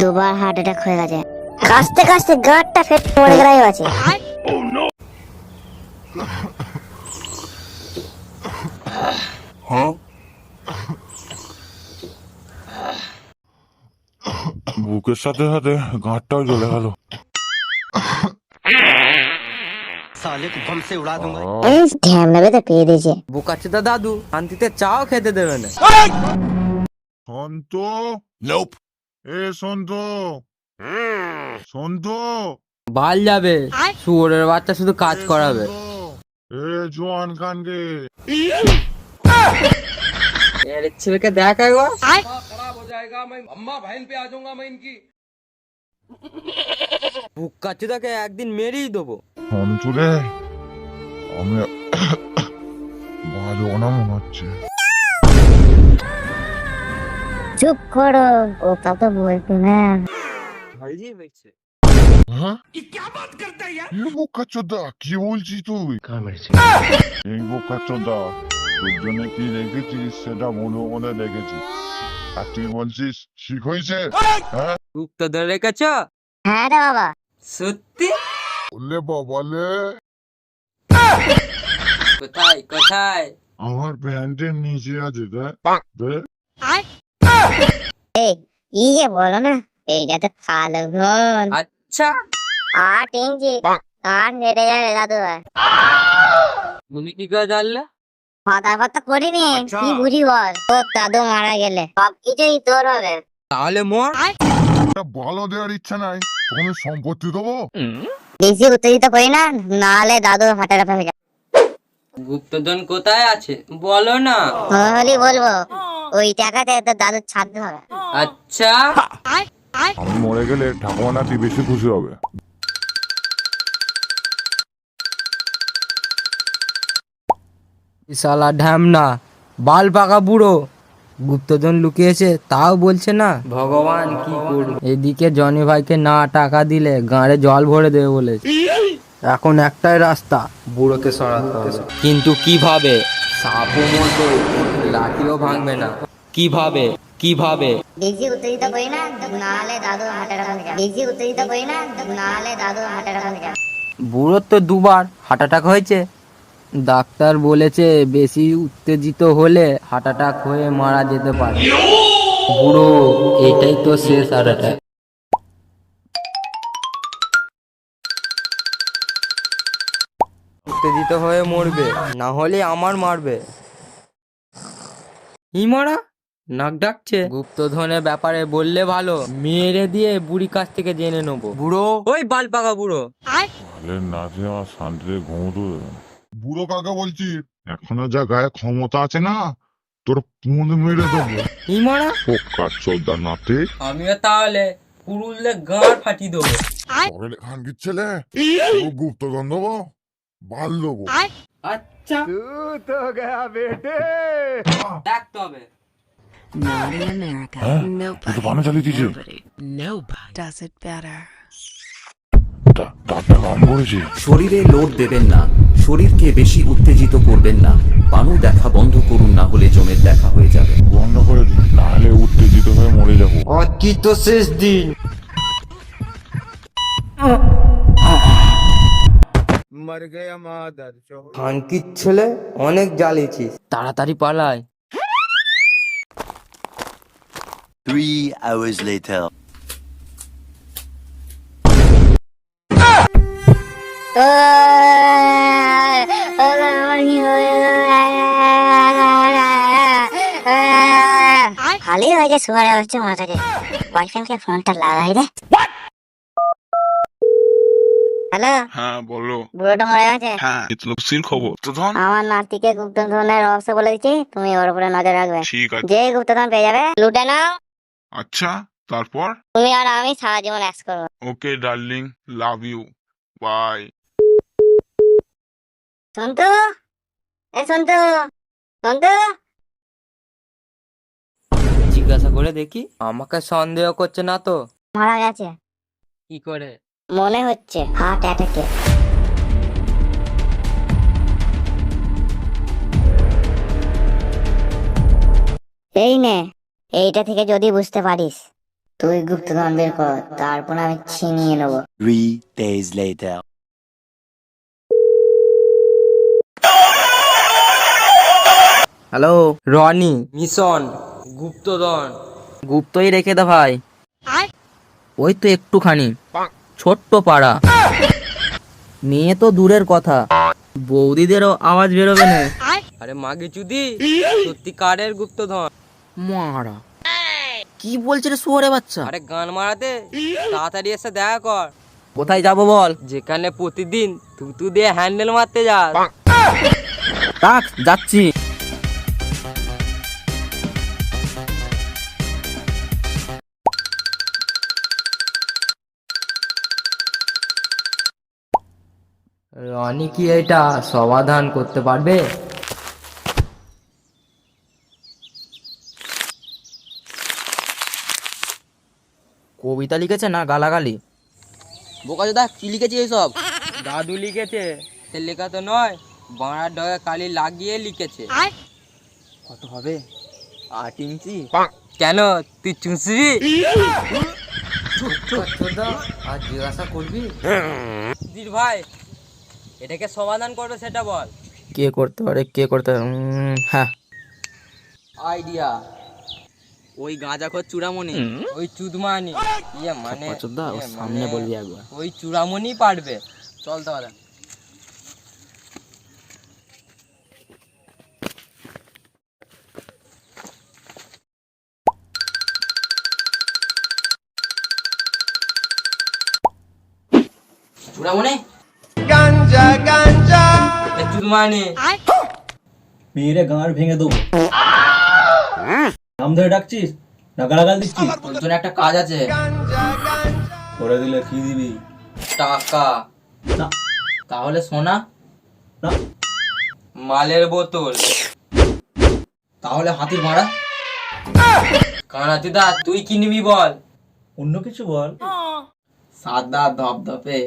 দুবার heart attack হয়ে গেছে। কাস্তে কাস্তে গাটটা ফেট পড়ে গড়াই আছে। বুকের সাথে সাথে গাঁটটাও জ্বলে গেল। ঢ্যামলা বেদা পেয়ে দিয়েছে। বুকাচ্ছে দাদু শান্তিতে চাও খেতে দেবে না। সন্ত? এ সন্ত। সন্ত? বাল যাবে। শুয়োরের বাচ্চা শুধু কাজ করাবে। এ জোয়ান এর ছেলেকে দেখ একবার। বুকাচোদাকে একদিন মেরেই দেবো। সন্তু রে আমি ভালো না মনে হচ্ছে। চুপ করো ও তো বলতো না। ভাইজি হয়েছে? হ্যাঁ? সেটা মনে মনে আর তুই বলছিস ঠিক হয়েছে? হ্যাঁ? রেখেছ? হ্যাঁ রে বাবা। সত্যি? বললে বাবালে কোথায় কোথায়? আমার প্যান্টের নিচে আছে দেখ এই যে বলো না? এইটা তো কালো ঘন আচ্ছা। আট ইঞ্চি কার নেটে যাবে দাদু তুমি কি করে জানলে? করিনি। কি বুঝি বল? তোর দাদু মারা গেলে। সব কিছুই তোর হবে। তাহলে মোর। ভালো দেওয়ার ইচ্ছা নাই। সম্পত্তি দেবো? বেশি উত্তেজিত করি না নাহলে দাদু হয়ে যাবে। গুপ্তধন কোথায় আছে? বলো না। বলব। ওই টাকাতে তোর দাদুর ছাড় হবে আচ্ছা। আমি মরে গেলে ঠাকুমা নাতি বেশি খুশি হবে। শালা ঢ্যামনা বাল পাকা বুড়ো। গুপ্তধন লুকিয়েছে তাও বলছে না। ভগবান কি করবে? এদিকে জনি ভাইকে না টাকা দিলে গাঁড়ে জল ভরে দেবে বলেছে এখন একটাই রাস্তা বুড়োকে সরাতে কিন্তু কীভাবে? সাপও মতো। লাঠিও ভাঙবে না। কীভাবে? কীভাবে? বেশি উত্তেজিত করি না নাহলে দাদু হার্ট অ্যাটাক যাবে বেশি উত্তেজিত করি না নাহলে দাদু হার্ট অ্যাটাক যাবে বুড়োর তো দুবার হার্ট অ্যাটাক হয়েছে। ডাক্তার বলেছে বেশি উত্তেজিত হলে হার্ট অ্যাটাক হয়ে মারা যেতে পারে। বুড়ো এটাই তো শেষ হার্ট অ্যাটাক। উত্তেজিত হয়ে মরবে না হলে আমার মারবে। ইমারা? নাক ডাকছে। গুপ্তধনের ব্যাপারে বললে ভালো। মেরে দিয়ে বুড়ি কাছ থেকে জেনে নেব। বুড়ো? ওই বাল পাকা বুড়ো নাচে আমার শান্তিতে ঘুমোতে দেবে না। বুড়ো কাকা বলছি? এখনও যা গায়ে ক্ষমতা আছে না তোর পুঁদ মেরে দেবো। ইমারা? পোকা চোদ্দা নাতে। আমিও তাহলে কুরুললে গাঁড় ফাটিয়ে দেবো। খানকির ছেলে ও গুপ্তধন দেবো বাল দেবো। আচ্ছা। দেখতে হবে। Not in America. হ্যাঁ? তো Nobody, দিয়েছিস nobody, nobody does it better. শরীরে লোড দেবেন না শরীরকে বেশি উত্তেজিত করবেন না পানু দেখা বন্ধ করুন না হলে জমের দেখা হয়ে যাবে। বন্ধ করে দিন নাহলে উত্তেজিত হয়ে মরে যাব। কি তো শেষ দিন। খানকির ছেলে অনেক জ্বালিয়েছিস তাড়াতাড়ি পালায় Three hours later. ভালোই হয়েছে সুয়ারে হচ্ছে মাথাকে বয়ফ্রেন্ডকে ফোনটা লাগাই রে হ্যালো? হ্যাঁ বলো। বুড়োটা মরে গেছে হ্যাঁ খবর তো ধন আমার নাতিকে গুপ্তধনের রহস্য বলে দিচ্ছি তুমি ওর উপরে নজর রাখবে। ঠিক আছে। যে গুপ্তধন পেয়ে যাবে লুটে নাও। আচ্ছা তারপর? তুমি আর আমি সারা জীবন অ্যাক্স করব। Okay darling love you. Bye. Santu? এ সন্তু? সন্তু? জিজ্ঞাসা করে দেখি। আমাকে সন্দেহ করছে না তো? মারা গেছে। কি করে? মনে হচ্ছে হার্ট অ্যাটাকে এই নে এইটা থেকে যদি বুঝতে পারিস। তুই গুপ্তধন বের কর তারপর আমি ছিনিয়ে নেব। Three days later. Hello Roni mission গুপ্তধন। গুপ্তই রেখে দে ভাই। ওই তো একটুখানি। ছোট্ট পাড়া। মেয়ে তো দূরের কথা। বৌদিদেরও আওয়াজ বেরোবে না। আরে মাগে চুদি সত্যি কারের গুপ্তধন। মারা। কি বলছে রে শুয়ারে বাচ্চা? আরে গান মারাতে তাড়াতাড়ি এসে দেখা কর। কোথায় যাব বল? যেখানে প্রতিদিন তুতু দিয়ে হ্যান্ডেল মারতে যাস। তাক যাচ্ছি। রনি কি এটা সমাধান করতে পারবে? কবিতা লিখেছে না গালাগালি? বোকা দাদা কি লিখেছে এইসব? দাদু লিখেছে। সে লেখা তো নয় বাঁড়ার ডগে কালি লাগিয়ে লিখেছে। কত হবে? আট ইঞ্চি? কেন? তুই চুষবি আর জিজ্ঞাসা করবি? ভাই এটাকে সমাধান করবে সেটা বল। কে করতে পারে কে করতে পারে? হ্যাঁ আইডিয়া। ওই গাঁজাখোর চূড়ামণি। ওই চুদমানি। ইয়ে মানে সামনে বলবি একবার। ওই চূড়ামণি পারবে। চল তাহলে। চূড়ামণি? মেয়েরে গাঁড় ভেঙে দেবো। নাম ধরে ডাকছিস? না গালাগাল দিচ্ছিস? তোর জন্য একটা কাজ আছে। করে দিলে কি দিবি? টাকা। না। তাহলে সোনা? না। মালের বোতল। তাহলে হাতির মারা? কানাতিদা তুই কি নিবি বল? অন্য কিছু বল। সাদা ধপধপে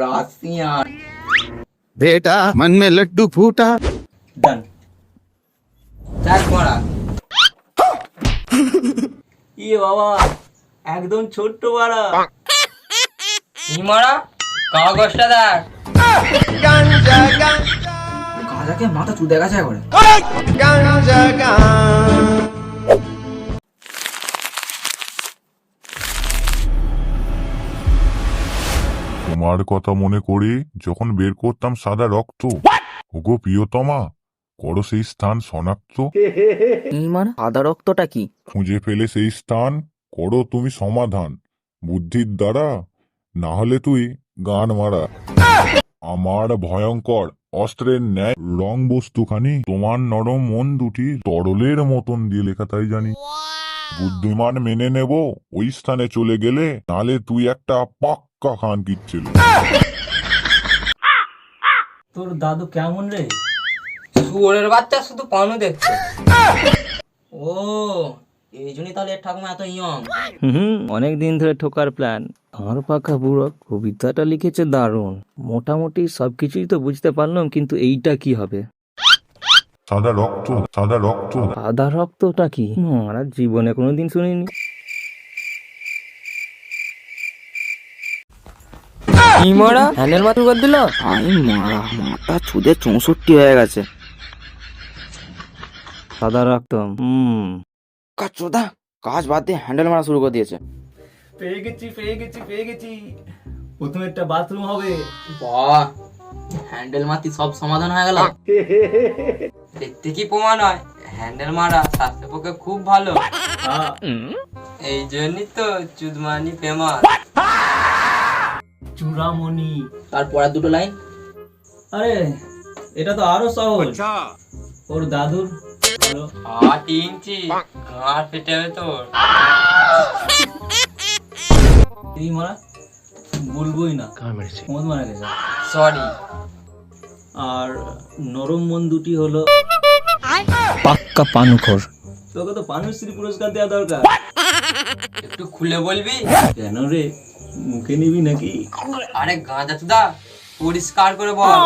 রাশিয়ান। बेटा मन में लड्डू फूटा ডান চার পড়া ইয়ে বাবা একদম ছোট্ট পাড়া কি মারা কাগজটা দেখ গাঁজাকে মাথা চুদে গেছে করে তোমার কথা মনে করে যখন বের করতাম সাদা রক্ত। ওগো প্রিয়তমা করো সেই স্থান শনাক্ত। সাদা রক্তটা কি? খুঁজে ফেলে সেই স্থান করো তুমি সমাধান। বুদ্ধির দ্বারা না হলে তুই গান মারা। আমার ভয়ঙ্কর অস্ত্রের ন্যায় রং বস্তুখানি তোমার নরম মন দুটি তরলের মতন দিয়ে লেখা তাই জানি। বুদ্ধিমান মেনে নেব ওই স্থানে চলে গেলে নালে তুই একটা পাক্কা খান কিচ্ছিল তোর দাদু কেমন রে? শুয়োরের বাচ্চা শুধু পানু দেখছে। ও এই জন্যই তাহলে এর ঠাকুমা এত ইয়ং। হুম অনেক দিন ধরে ঠোকার প্ল্যান আমার পাখা বুড়ো কবিতাটা লিখেছে দারুণ। মোটামুটি সবকিছুই তো বুঝতে পারলাম কিন্তু এইটা কি হবে? সাদা রক্ত সাদা রক্ত। সাদা রক্তটা কি? মারা জীবনে কোনোদিন শুনিনি। কি মারা? হ্যান্ডেল মাথা করে দিল? আমি মারা মাথা ছুদে চৌষট্টি হয়ে গেছে। সাদা রক্ত হুম। কাচোদা কাজ বাদ দিয়ে হ্যান্ডেল মারা শুরু করে দিয়েছে। পেয়ে গেছি পেয়ে গেছি পেয়ে গেছি। প্রথমে একটা বাথরুম হবে। বাহ হ্যান্ডেল মাতি সব সমাধান হয়ে গেল। দেখতে কি প্রমাণ হয়? হ্যান্ডেল মারা স্বাস্থ্যের পক্ষে খুব ভালো। এই জন্যই তো চুদমানি ফেমাস চূড়ামণি। তারপরে দুটো লাইন? আরে এটা তো আরও সহজ। ওর দাদুর। আট ইঞ্চি। গাঁট ফেটে যাবে তোর। মারা বলবোই না। মদ মারা গেছে। সরি আর নরম মন দুটি হলো পাক্কা পানুখর। তোকে তো পানুশ্রী পুরস্কার দেওয়া দরকার। একটু খুলে বলবি? কেন রে? মুখে নিবি নাকি? আরে গাঁজা চুদা পরিষ্কার করে বল।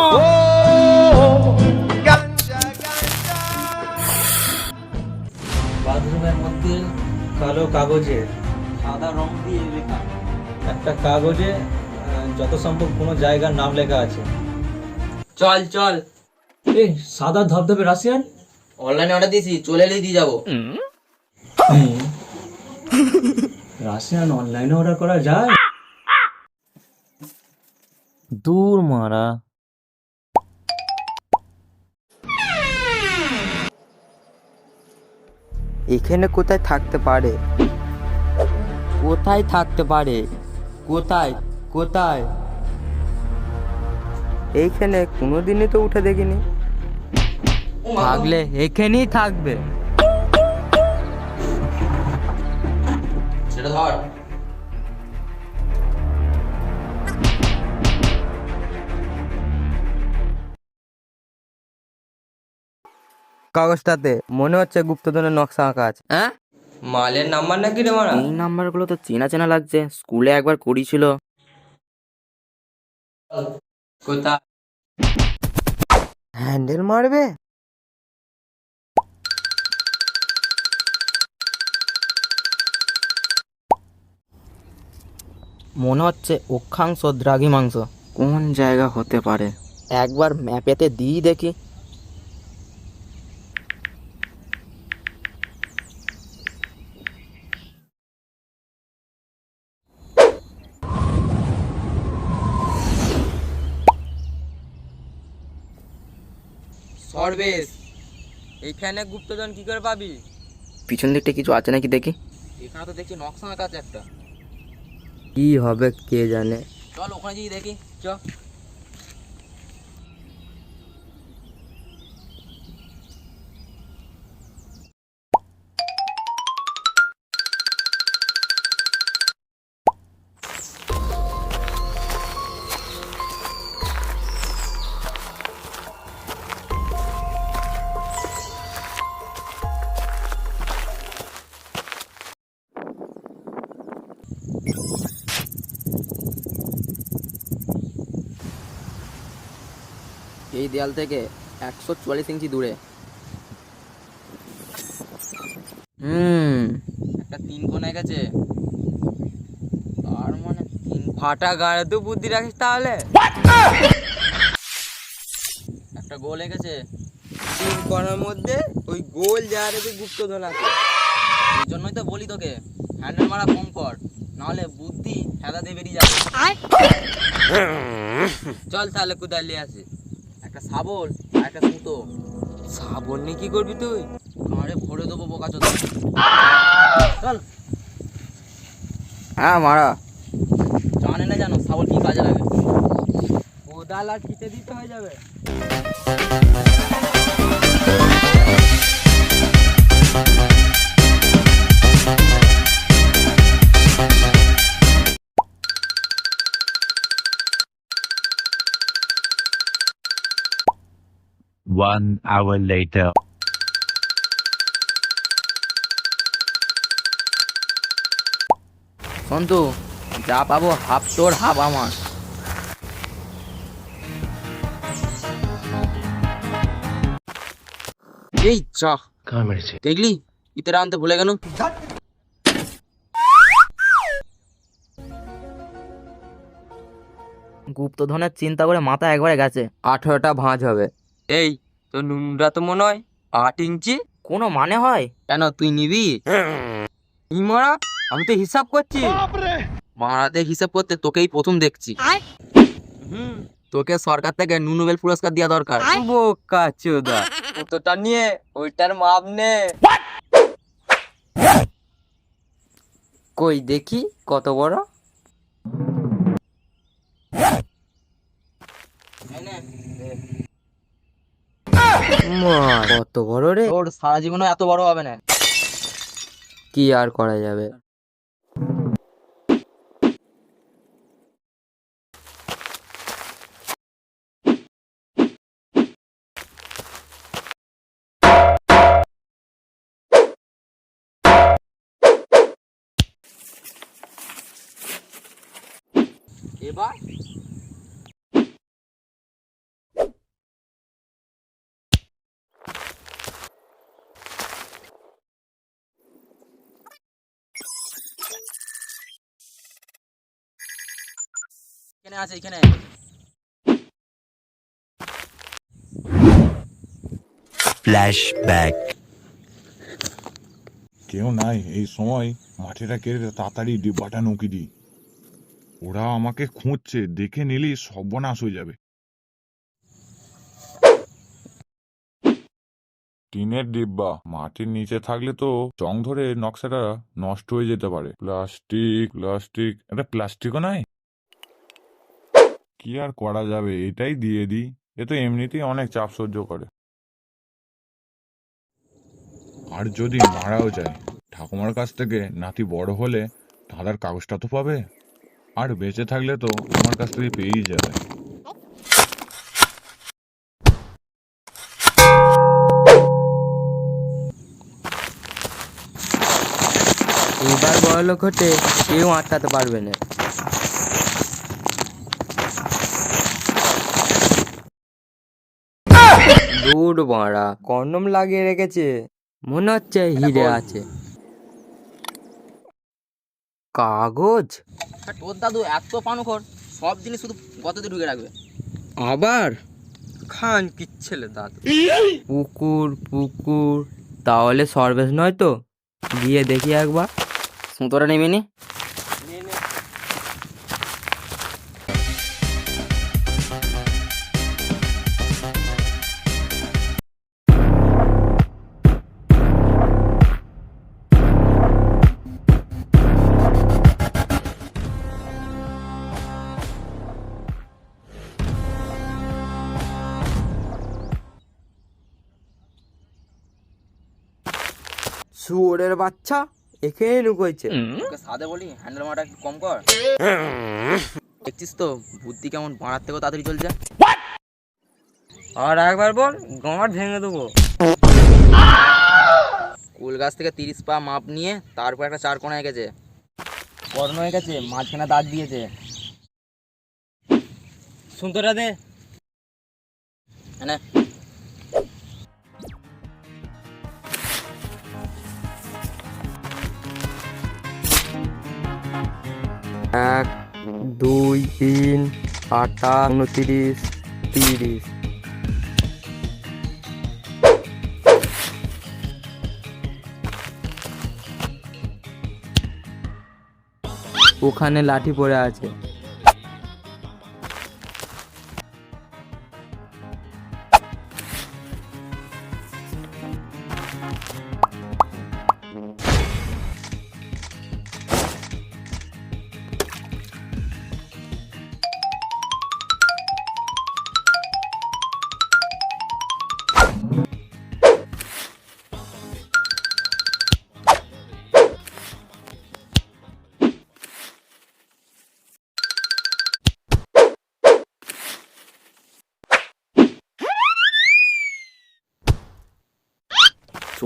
বাথরুমের মধ্যে কালো কাগজে সাদা রং দিয়ে লেখা। একটা কাগজে যত সম্ভব কোনো জায়গার নাম লেখা আছে। চল চল। এই সাদা ধবধবে রাশিয়ান। অনলাইনে অর্ডার দিয়েছি চলে এলেই দিয়ে যাব। রাশিয়ান অনলাইনে অর্ডার করা যায়? দূর মারা। এখানে কোথায় থাকতে পারে? কোথায় থাকতে পারে? কোথায়? কোথায়? এইখানে কোনোদিনই তো উঠে দেখিনি। থাকলে এখানেই থাকবে। সেটা ধর। কাগজটাতে মনে হচ্ছে গুপ্তধনের নকশা আঁকা আছে। হ্যাঁ? মালের নাম্বার নাকি রে মারা? এই নাম্বারগুলো তো চেনা চেনা লাগছে স্কুলে একবার করিছিল কোথা? হ্যান্ডেল মারবে? মনে হচ্ছে অক্ষাংশ দ্রাঘিমাংশ। কোন জায়গা হতে পারে? একবার ম্যাপেতে দিই দেখি সর্বেশ এইখানে গুপ্তধন কি করে পাবি? পিছন দিকটা কিছু আছে নাকি দেখি? এখানে তো দেখছি নকশা আঁকা আছে একটা। কি হবে কে জানে? চল ওখানে গিয়ে দেখি চ। দেয়াল থেকে একশো চুয়াল্লিশ ইঞ্চি দূরে। হুম। একটা তিন কোনায় গেছে। আর মানে তিন ফাটা গাড়ে তো বুদ্ধি রাখিস তাহলে। একটা গোল গেছে তিন করার মধ্যে ওই গোল জায়গাতে গুপ্তধন আছে এই জন্যই তো বলি তোকে হ্যান্ডেল মারা কম কর নাহলে বুদ্ধি হেদা দিয়ে বেরিয়ে যাবে। চল তাহলে কোথায় নিয়ে আসি। একটা শাবল আর একটা সুতো। সাবন নিয়ে কি করবি তুই? আরে ভরে দেবো বোকা চোদা। চল। হ্যাঁ মারা। জানে না জানো শাবল কি কাজে লাগে। কোদাল আর ছিটে দিতে হয়ে যাবে। One hour later. সন্তু যা পাবো হাফ তোর হাফ আমার। এই চ দেখলি? ইতারা আনতে ভুলে গেল গুপ্তধনের চিন্তা করে মাথা একবারে গেছে। আঠেরোটা ভাঁজ হবে। এই তো নুনরা তো মনে হয় আট ইঞ্চি। কোনো মানে হয়? কেন তুই নিবি? ইমরা আমি তো হিসাব করছি। মারাতে হিসাব করতে তোকেই প্রথম দেখছি। হুম তোকে সরকার থেকে নুন নোবেল পুরস্কার দেওয়া দরকার। বোকা চোদা। নিয়ে ওইটার মাপ নে। কই দেখি কত বড়? কত বড় রে? তোর সারা জীবনও এত বড় হবে না। কি আর করা যাবে? এবার এখানে আছে এখানে। কেউ নাই এই সময় মাটিটা কেড়ে তাড়াতাড়ি ডিব্বাটা নুকি দিই ওরা আমাকে খুঁজছে দেখে নিলেই সর্বনাশ হয়ে যাবে। টিনের ডিব্বা মাটির নিচে থাকলে তো চং ধরে নকশাটা নষ্ট হয়ে যেতে পারে। প্লাস্টিক প্লাস্টিক এটা প্লাস্টিকও নাই? কি আর করা যাবে? এটাই দিয়ে দিই। এ তো এমনিতেই অনেক চাপ সহ্য করে। আর যদি মারাও যায় ঠাকুমার কাছ থেকে নাতি বড় হলে ধাঁধার কাগজটা তো পাবে। আর বেঁচে থাকলে তো আমার কাছ থেকে পেয়েই যাবে। এবার বড় লোক হতে কেউ আটকাতে পারবে না। দূর বাড়া কন্ডম লাগিয়ে রেখেছে। মনে হচ্ছে হিরে আছে। কাগজ? তোর দাদু এত পানুখর সব জিনিস শুধু গততে ঢুকে রাখবে। আবার? খান কি ছেলে দাদু। পুকুর পুকুর। তাহলে সর্বেশ নয় তো? গিয়ে দেখি একবার। সুতোটা নেমে নি? শুয়োরের বাচ্চা এখানে লুকোইছে। ওকে সাদে বলি হ্যান্ডেল মারা একটু কম কর। দেখছিস তো বুদ্ধি কেমন বাড়ার থেকেও তাড়াতাড়ি চলছে। আর একবার বল গাঁট ভেঙে দেবো। কুল গাছ থেকে তিরিশ পা মাপ নিয়ে তারপর একটা চার কোনা এঁকেছে কর্ণ হয়ে গেছে মাঝখানে দাঁত দিয়েছে। সুন্দরা দে হ্যাঁ এক দুই তিন আটা উনত্রিশ তিরিশ। ওখানে লাঠি পড়ে আছে।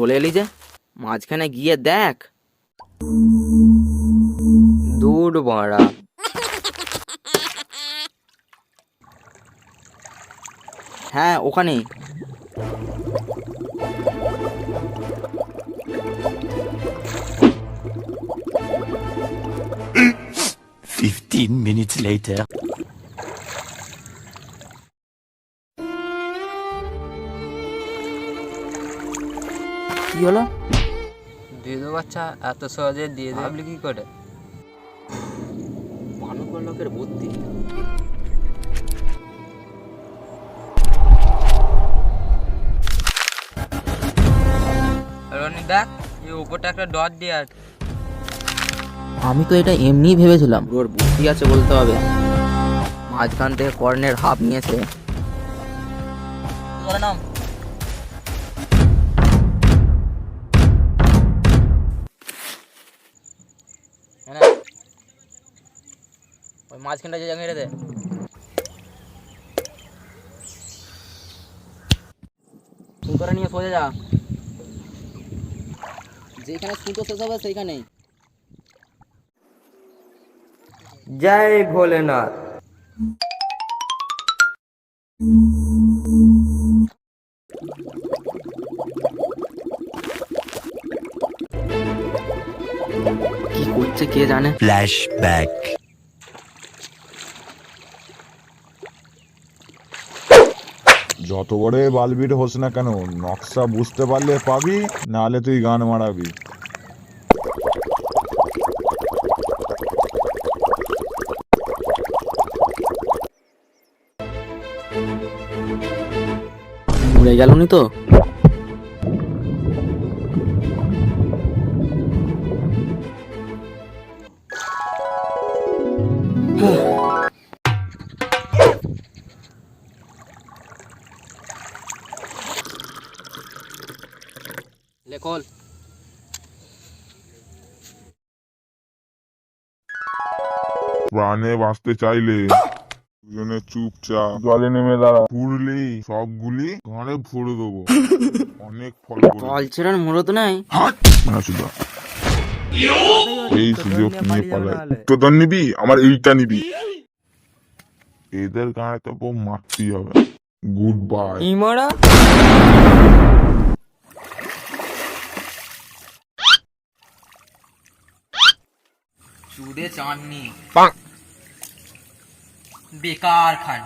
চলে এলি যে? মাঝখানে গিয়ে দেখ। দূর বাড়া। হ্যাঁ ওখানেই। কি হলো? দিদু বাচ্চা এত সহজে দিয়ে ভাবলি কি করে? লোকের বুদ্ধি। রনি দেখ এই উপরটা একটা ডট দিয়ে আছে আমি তো এটা এমনিই ভেবেছিলাম। ওর বুদ্ধি আছে বলতে হবে। মাঝখান থেকে কর্নের হাফ নিয়েছে। নাম। ওই মাঝখানটা যে জায়গায় দে সুতোটা নিয়ে সোজা যা। যেখানে সুতো শেষ হবে সেইখানেই। জয় ভোলেনাথ। কি করছে কে জানে? যত বড় বালবির হোস না কেন, নকশা বুঝতে পারলে পাবি, নাহলে তুই গান মারাবি। মরে গেলনি তো? লেখল প্রাণে বাঁচতে চাইলে দুজনে চুপচাপ জলে নেমে দাঁড়া পুড়লি সবগুলি ঘরে ভরে দেবো। অনেক ফল কল ছেড়ার মোড়ো তো নাই মাসুদা এই সুযোগ নিয়ে পালায় উত্তর নিবি আমার এইটা নিবি। এদের গায়ে তো বউ মারতেই হবে। Good bye ইমরা? চুদে চাননি। বেকার খান